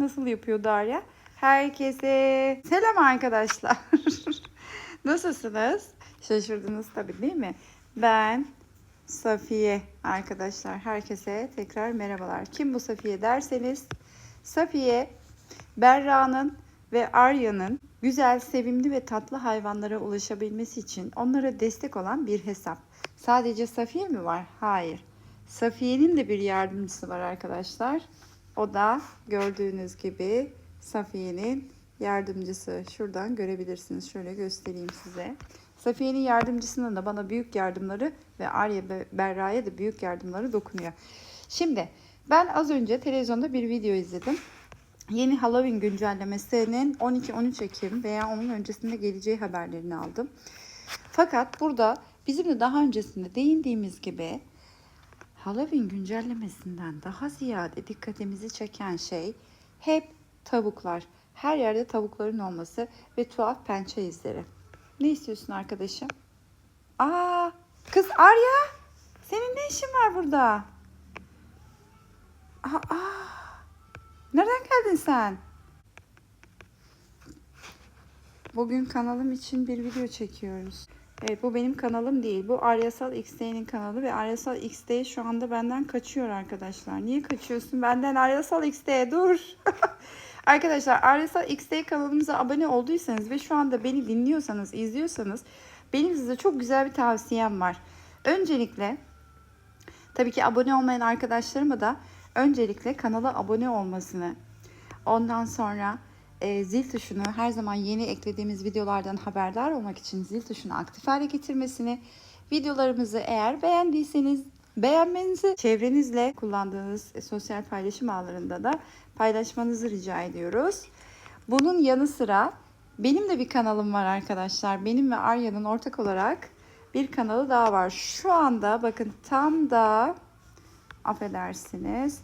nasıl yapıyor Darya? Herkese selam arkadaşlar. Nasılsınız? Şaşırdınız tabii değil mi? Ben Safiye arkadaşlar. Herkese tekrar merhabalar. Kim bu Safiye derseniz Safiye Berra'nın ve Arya'nın güzel, sevimli ve tatlı hayvanlara ulaşabilmesi için onlara destek olan bir hesap. Sadece Safiye mi var? Hayır. Safiye'nin de bir yardımcısı var arkadaşlar. O da gördüğünüz gibi Safiye'nin yardımcısı. Şuradan görebilirsiniz. Şöyle göstereyim size. Safiye'nin yardımcısının da bana büyük yardımları ve Arya Berra'ya da büyük yardımları dokunuyor. Şimdi ben az önce televizyonda bir video izledim. Yeni Halloween güncellemesinin 12-13 Ekim veya onun öncesinde geleceği haberlerini aldım. Fakat burada bizim de daha öncesinde değindiğimiz gibi Halloween güncellemesinden daha ziyade dikkatimizi çeken şey hep tavuklar. Her yerde tavukların olması ve tuhaf pençe izleri. Ne istiyorsun arkadaşım? Aa, kız Arya, senin ne işin var burada? Aa, aa. Nereden geldin sen? Bugün kanalım için bir video çekiyoruz. Evet bu benim kanalım değil. Bu Aryasal XD'nin kanalı ve Aryasal XD şu anda benden kaçıyor arkadaşlar. Niye kaçıyorsun? Benden Aryasal XD dur. arkadaşlar Aryasal XD kanalımıza abone olduysanız ve şu anda beni dinliyorsanız, izliyorsanız benim size çok güzel bir tavsiyem var. Öncelikle tabii ki abone olmayan arkadaşlarıma da öncelikle kanala abone olmasını, ondan sonra e, zil tuşunu her zaman yeni eklediğimiz videolardan haberdar olmak için zil tuşunu aktif hale getirmesini, videolarımızı eğer beğendiyseniz beğenmenizi, çevrenizle kullandığınız sosyal paylaşım ağlarında da paylaşmanızı rica ediyoruz. Bunun yanı sıra benim de bir kanalım var arkadaşlar. Benim ve Arya'nın ortak olarak bir kanalı daha var. Şu anda bakın tam da affedersiniz.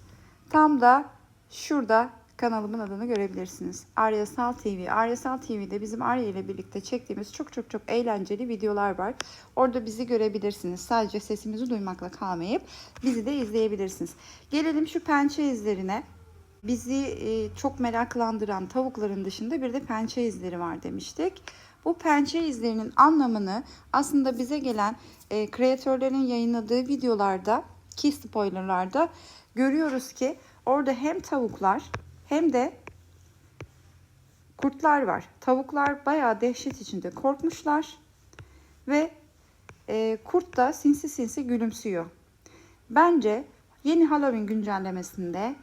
Tam da şurada kanalımın adını görebilirsiniz. Aryasal TV. Aryasal TV'de bizim Arya ile birlikte çektiğimiz çok çok çok eğlenceli videolar var. Orada bizi görebilirsiniz. Sadece sesimizi duymakla kalmayıp bizi de izleyebilirsiniz. Gelelim şu pençe izlerine. Bizi e, çok meraklandıran tavukların dışında bir de pençe izleri var demiştik. Bu pençe izlerinin anlamını aslında bize gelen e, kreatörlerin yayınladığı videolarda ki spoilerlarda görüyoruz ki orada hem tavuklar hem de kurtlar var. Tavuklar bayağı dehşet içinde korkmuşlar ve e, kurt da sinsi sinsi gülümsüyor. Bence yeni Halloween güncellemesinde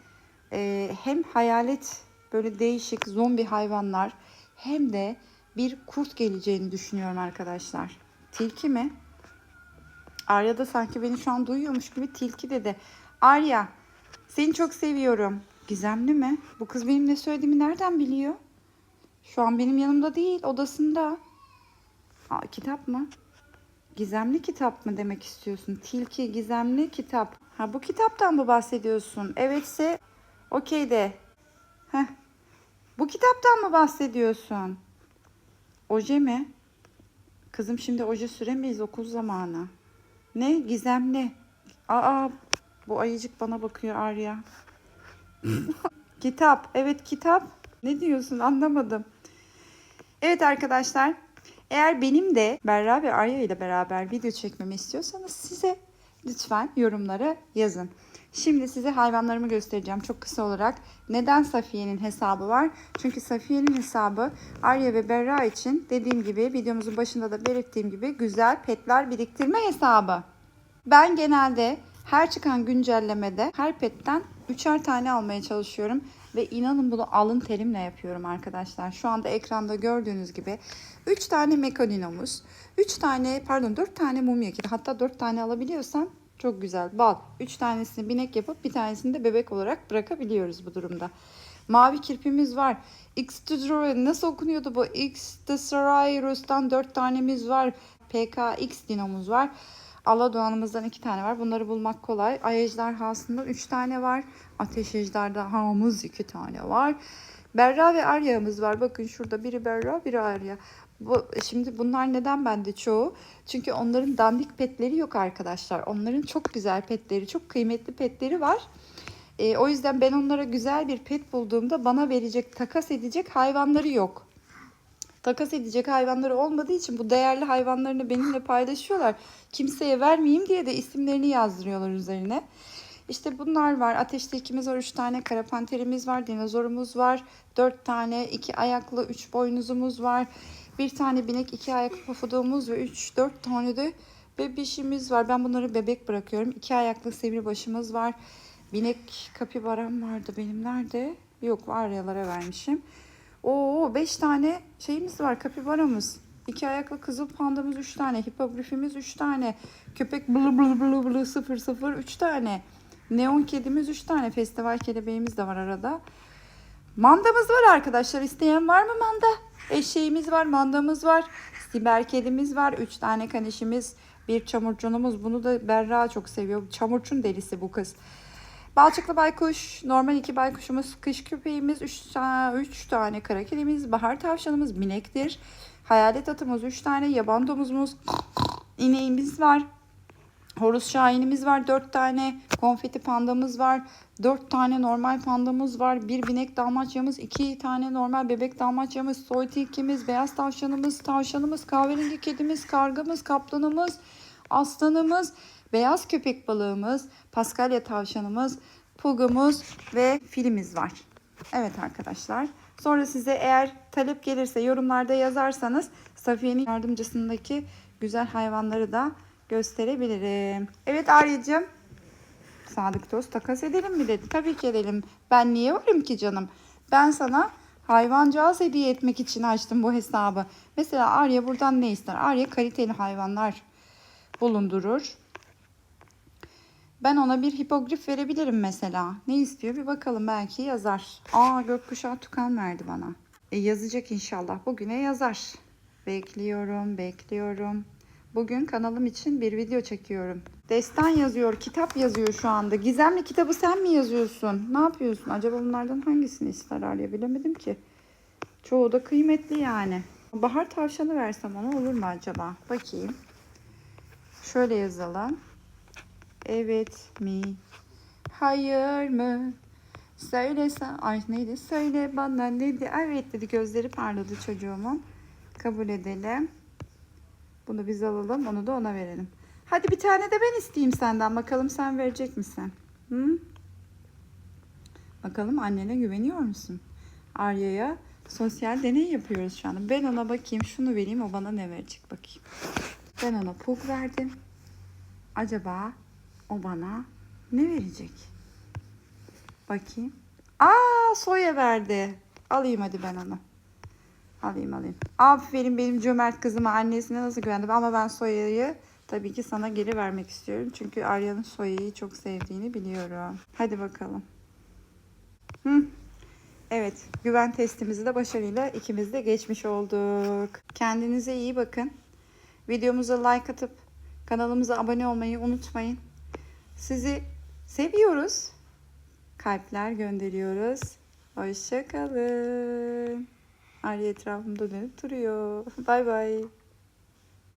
e, hem hayalet böyle değişik zombi hayvanlar hem de bir kurt geleceğini düşünüyorum arkadaşlar. Tilki mi? Arya da sanki beni şu an duyuyormuş gibi tilki dedi. Arya seni çok seviyorum. Gizemli mi? Bu kız benim ne söylediğimi nereden biliyor? Şu an benim yanımda değil odasında. Aa, kitap mı? Gizemli kitap mı demek istiyorsun? Tilki gizemli kitap. Ha bu kitaptan mı bahsediyorsun? Evetse okey de. Heh. Bu kitaptan mı bahsediyorsun? Oje mi? Kızım şimdi oje süremeyiz okul zamanı. Ne? Gizemli. Aa bu ayıcık bana bakıyor Arya. kitap. Evet kitap. Ne diyorsun anlamadım. Evet arkadaşlar. Eğer benim de Berra ve Arya ile beraber video çekmemi istiyorsanız size lütfen yorumlara yazın. Şimdi size hayvanlarımı göstereceğim çok kısa olarak. Neden Safiye'nin hesabı var? Çünkü Safiye'nin hesabı Arya ve Berra için dediğim gibi videomuzun başında da belirttiğim gibi güzel petler biriktirme hesabı. Ben genelde her çıkan güncellemede her petten üçer tane almaya çalışıyorum. Ve inanın bunu alın terimle yapıyorum arkadaşlar. Şu anda ekranda gördüğünüz gibi 3 tane Mekaninomuz, 3 tane pardon 4 tane mumya kiti. Hatta 4 tane alabiliyorsan çok güzel. Bal. 3 tanesini binek yapıp bir tanesini de bebek olarak bırakabiliyoruz bu durumda. Mavi kirpimiz var. Xtudro nasıl okunuyordu bu? Xtesarairus'tan 4 tanemiz var. PKX dinomuz var. Aladoğan'ımızdan 2 tane var. Bunları bulmak kolay. Ay ejderhasından 3 tane var. Ateş ejderhamız 2 tane var. Berra ve Arya'mız var. Bakın şurada biri Berra, biri Arya. Bu, şimdi bunlar neden bende çoğu? Çünkü onların dandik petleri yok arkadaşlar. Onların çok güzel petleri, çok kıymetli petleri var. E, o yüzden ben onlara güzel bir pet bulduğumda bana verecek, takas edecek hayvanları yok. Takas edecek hayvanları olmadığı için bu değerli hayvanlarını benimle paylaşıyorlar. Kimseye vermeyeyim diye de isimlerini yazdırıyorlar üzerine. İşte bunlar var. Ateşte ikimiz var. Üç tane kara panterimiz var. Dinozorumuz var. Dört tane iki ayaklı üç boynuzumuz var. Bir tane binek iki ayaklı pafuduğumuz ve üç dört tane de bebişimiz var. Ben bunları bebek bırakıyorum. İki ayaklı sivri başımız var. Binek kapibaram vardı benim. Nerede? Yok varyalara vermişim. Oo beş tane şeyimiz var kapibaramız. İki ayaklı kızıl pandamız üç tane. Hipogrifimiz üç tane. Köpek blı blı blı blı sıfır sıfır üç tane. Neon kedimiz üç tane. Festival kelebeğimiz de var arada. Mandamız var arkadaşlar. İsteyen var mı manda? Eşeğimiz var, mandamız var. Siber kedimiz var. Üç tane kanişimiz. Bir çamurcunumuz. Bunu da Berra çok seviyor. Çamurcun delisi bu kız. Balçıklı baykuş, normal iki baykuşumuz, kış köpeğimiz, üç, üç tane kara kedimiz, bahar tavşanımız, binektir. Hayalet atımız, üç tane yaban domuzumuz, ineğimiz var. Horus şahinimiz var dört tane. Konfeti pandamız var. Dört tane normal pandamız var. Bir binek dalmaçyamız. iki tane normal bebek dalmaçyamız. Soy tilkimiz. Beyaz tavşanımız. Tavşanımız. Kahverengi kedimiz. Kargamız. Kaplanımız. Aslanımız. Beyaz köpek balığımız. Paskalya tavşanımız. Pugumuz ve filimiz var. Evet arkadaşlar. Sonra size eğer talep gelirse yorumlarda yazarsanız Safiye'nin yardımcısındaki güzel hayvanları da gösterebilirim. Evet Arya'cığım. Sadık Toz takas edelim mi dedi. Tabii ki edelim. Ben niye varım ki canım? Ben sana hayvancağız hediye etmek için açtım bu hesabı. Mesela Arya buradan ne ister? Arya kaliteli hayvanlar bulundurur. Ben ona bir hipogrif verebilirim mesela. Ne istiyor bir bakalım belki yazar. Aa gökkuşağı tukan verdi bana. E, yazacak inşallah. Bugüne yazar. Bekliyorum, bekliyorum. Bugün kanalım için bir video çekiyorum. Destan yazıyor, kitap yazıyor şu anda. Gizemli kitabı sen mi yazıyorsun? Ne yapıyorsun? Acaba bunlardan hangisini ister Arya bilemedim ki. Çoğu da kıymetli yani. Bahar tavşanı versem ona olur mu acaba? Bakayım. Şöyle yazalım. Evet mi? Hayır mı? Söylesen. Ay neydi? Söyle bana neydi? Evet dedi. Gözleri parladı çocuğumun. Kabul edelim. Bunu biz alalım. Onu da ona verelim. Hadi bir tane de ben isteyeyim senden. Bakalım sen verecek misin? Hı? Bakalım annene güveniyor musun? Arya'ya sosyal deney yapıyoruz şu anda. Ben ona bakayım. Şunu vereyim. O bana ne verecek bakayım. Ben ona puk verdim. Acaba o bana ne verecek? Bakayım. Aa soya verdi. Alayım hadi ben onu. Alayım alayım. Aferin benim cömert kızıma annesine nasıl güvendi. Ama ben soyayı tabii ki sana geri vermek istiyorum. Çünkü Arya'nın soyayı çok sevdiğini biliyorum. Hadi bakalım. Hı. Evet güven testimizi de başarıyla ikimiz de geçmiş olduk. Kendinize iyi bakın. Videomuza like atıp kanalımıza abone olmayı unutmayın. Sizi seviyoruz. Kalpler gönderiyoruz. Hoşçakalın. Arya etrafımda dönüp duruyor. Bay bay.